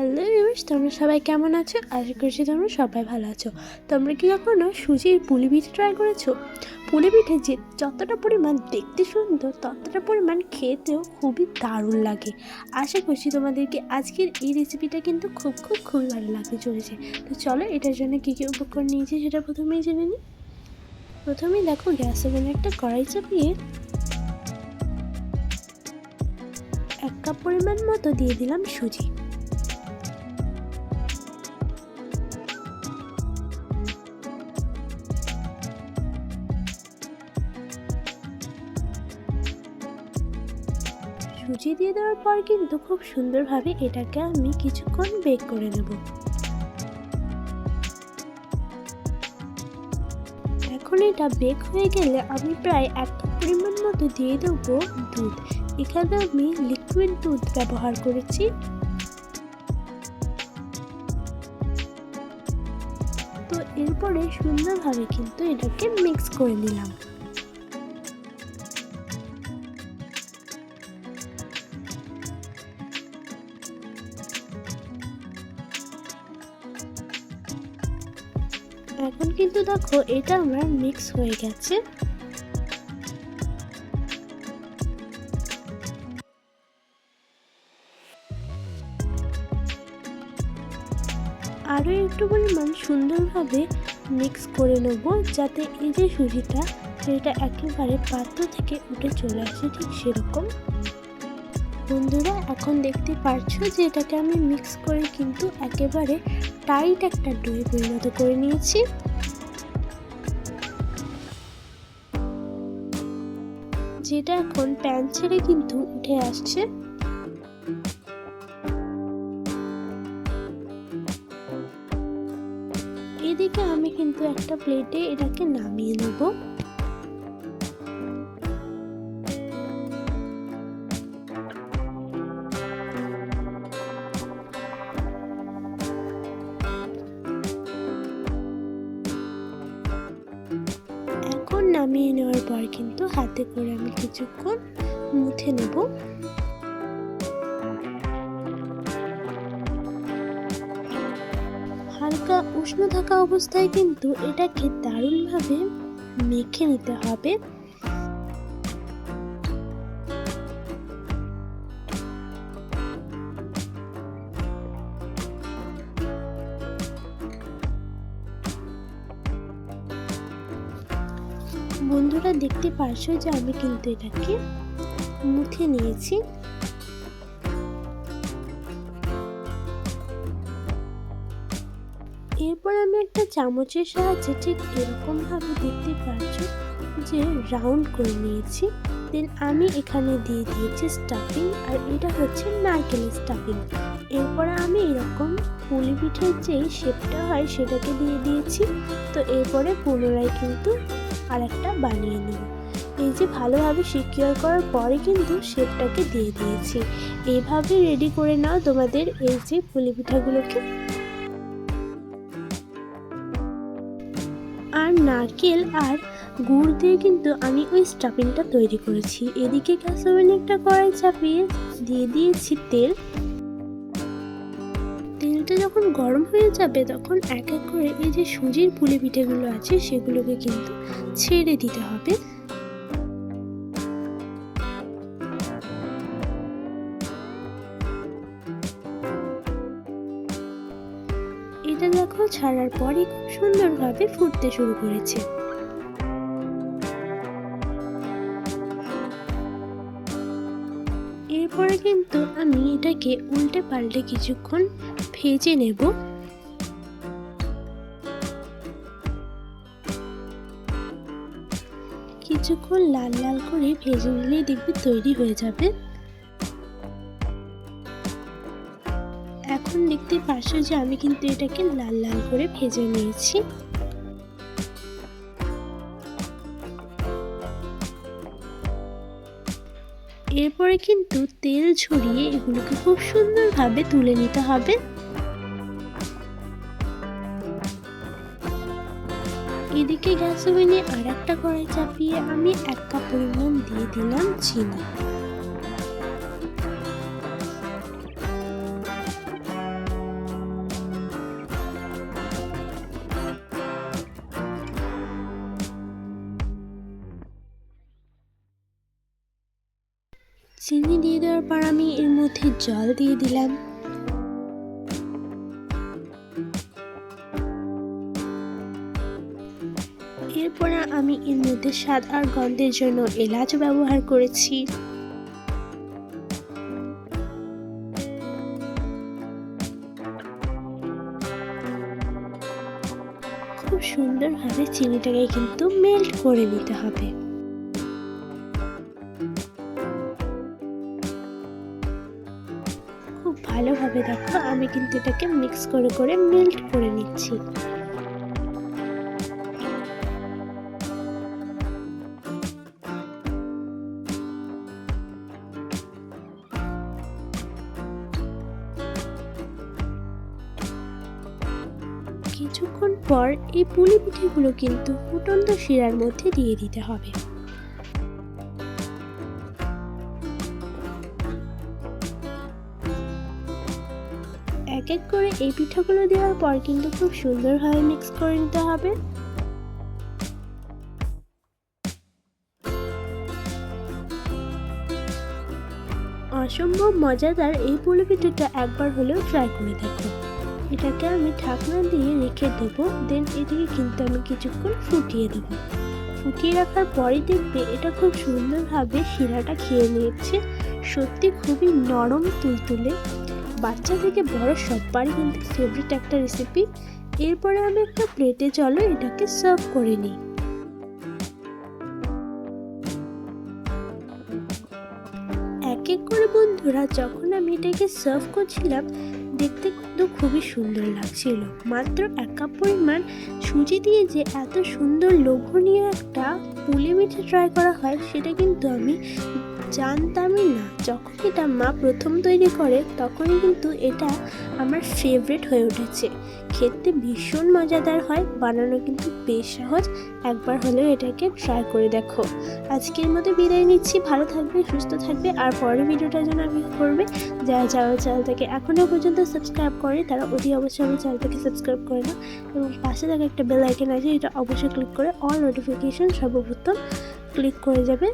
Hello use তোমরা সবাই কেমন আছো? আশা করছি তোমরা সবাই ভালো আছো। তোমরা কি কখনো সুজির পুলি পিঠে ট্রাই করেছ? পুলি পিঠে যে যতটা পরিমাণ দেখতে সুন্দর, ততটা পরিমাণ খেতেও খুবই দারুণ লাগে। আশা করছি তোমাদেরকে আজকের এই রেসিপিটা কিন্তু খুব খুব, খুবই ভালো লাগতে চলেছে। তো চলো, এটার জন্য কী কী উপকরণ নিয়েছি সেটা প্রথমেই জেনে নিই। প্রথমেই দেখো, গ্যাস ওভেনে একটা কড়াই চাপিয়ে এক কাপ পরিমাণ মতো দিয়ে দিলাম সুজি। সুজি দিয়ে দেওয়ার পর কিন্তু খুব সুন্দরভাবে এটাকে আমি কিছুক্ষণ বেক করে নেব। এখন এটা বেক হয়ে গেলে আমি প্রায় এক পরিমাণ মতো দিয়ে দেবো দুধ। এখানে আমি লিকুইড দুধ ব্যবহার করেছি। তো এরপরে সুন্দরভাবে কিন্তু এটাকে মিক্স করে নিলাম। এখন কিন্তু দেখো এটা আমার মিক্স হয়ে গেছে। আরও একটু পরিমাণ সুন্দরভাবে মিক্স করে নেব যাতে এই যে সুজিটা, সেটা একেবারে পাত্র থেকে উঠে চলে আসে ঠিক সেরকম। বন্ধুরা, এখন দেখতে পারছ যে এটাকে আমি মিক্স করে কিন্তু একেবারে টাইট একটা ডোয়ে পরিণত করে নিয়েছি। যেটা এখন প্যান ছেড়ে কিন্তু উঠে আসছে। এদিকে আমি কিন্তু একটা প্লেটে এটাকে নামিয়ে নেব। কিন্তু হাতে করে আমি কিছুক্ষণ মুথে নেব। হালকা উষ্ণ থাকা অবস্থায় কিন্তু এটাকে দারুণভাবে মেখে নিতে হবে। বন্ধুরা দেখতে পারছ যে আমি কিন্তু এটাকে মুখে নিয়েছি। এরপর আমি একটা চামচের সাহায্যে ঠিক এরকমভাবে দেখতে পারছ যে রাউন্ড করে নিয়েছি। দেন আমি এখানে দিয়ে দিয়েছি স্টাফিং আর এটা হচ্ছে নারকেলের স্টাফিং। এরপরে আমি এরকম পুলি পিঠের যে শেপটা হয় সেটাকে দিয়ে দিয়েছি। তো এরপরে পুনরায় কিন্তু আর একটা বানিয়ে নেব এই যে ভালোভাবে সিকিউর করার পরে কিন্তু শেপটাকে দিয়ে দিয়েছি। এইভাবে রেডি করে নাও তোমাদের এই যে পুলি পিঠাগুলোকে। আর নারকেল আর গুড় দিয়ে কিন্তু আমি ওই স্টাফিংটা তৈরি করেছি। এদিকে গ্যাস ওভেনে একটা কড়াই চাপিয়ে দিয়ে দিয়েছি তেল। তেলটা যখন গরম হয়ে যাবে, তখন এক এক করে এই যে সুজির পুলি পিঠেগুলো আছে, সেগুলোকে কিন্তু ছেড়ে দিতে হবে। এটা দেখো, ছাড়ার পরই খুব সুন্দরভাবে ফুটতে শুরু করেছে। এরপরে কিন্তু আমি এটাকে উল্টে পাল্টে কিছুক্ষণ ভেজে নেব। কিছুক্ষণ লাল লাল করে ভেজে নিলেই দেখবে তৈরি হয়ে যাবে। এখন দেখতে পারছ যে আমি কিন্তু এটাকে লাল লাল করে ভেজে নিয়েছি। এরপরে কিন্তু তেল ছড়িয়ে এগুলোকে খুব সুন্দরভাবে তুলে নিতে হবে। এদিকে গ্যাস ওভেনে আর একটা কড়াই চাপিয়ে আমি এক কাপ পরিমাণ দিয়ে দিলাম চিনি। চিনি দিয়ে দেওয়ার পর আমি এর মধ্যে জল দিয়ে দিলাম। এরপরে আমি এর মধ্যে স্বাদ আর গন্ধের জন্য এলাচ ব্যবহার করেছি। খুব সুন্দরভাবে চিনিটাকে কিন্তু মেল্ট করে নিতে হবে। খুব ভালোভাবে দেখো, আমি কিন্তু এটাকে মিক্স করে করে মেল্ট করে নিচ্ছি। কিছুক্ষণ পর এই পুলি পিঠেগুলো কিন্তু ফুটন্ত শিরার মধ্যে দিয়ে দিতে হবে। এক এক করে এই পিঠাগুলো দেওয়ার পর কিন্তু খুব সুন্দরভাবে মিক্স করে নিতে হবে। অসম্ভব মজাদার এই পুলি পিঠাটা একবার হলেও ট্রাই করে দেখো। এটাকে আমি ঢাকনা দিয়ে রেখে দেবো দেন এটাকে কিন্তু আমি কিছুক্ষণ ফুটিয়ে দেবো। ফুটিয়ে রাখার পরে দেখবে এটা খুব সুন্দরভাবে শিরাটা খেয়ে নিয়েছে। সত্যি খুবই নরম তুলতুলে। বাচ্চা থেকে বড় সবারই কিন্তু ফেভারিট একটা রেসিপি এরপরে আমি একটা প্লেটে চলো এটাকে সার্ভ করে নিই। এক এক করে বন্ধুরা, যখন আমি এটাকে সার্ভ করছিলাম দেখতে কিন্তু খুবই সুন্দর লাগছিল। মাত্র এক কাপ পরিমাণ সুজি দিয়ে যে এত সুন্দর লোভনীয় একটা পুলি মিঠে ট্রাই করা হয়, সেটা কিন্তু আমি জানতামই না। যখন এটা মা প্রথম তৈরি করে, তখনই কিন্তু এটা আমার ফেভারিট হয়ে উঠেছে। খেতে ভীষণ মজাদার হয়, বানানো কিন্তু বেশ সহজ। একবার হলেও এটাকে ট্রাই করে দেখো। আজকের মতো বিদায় নিচ্ছি। ভালো থাকবে, সুস্থ থাকবে। আর পরের ভিডিওটার জন্য আমি করবে, যারা যারা চ্যানেলটাকে এখনও পর্যন্ত সাবস্ক্রাইব করে তারা অতি অবশ্যই আমার চ্যানেলটাকে সাবস্ক্রাইব করে না এবং পাশে থাকা একটা বেল আইকন আছে, এটা অবশ্যই ক্লিক করে অল নোটিফিকেশন সর্বপ্রথম ক্লিক করে যাবে।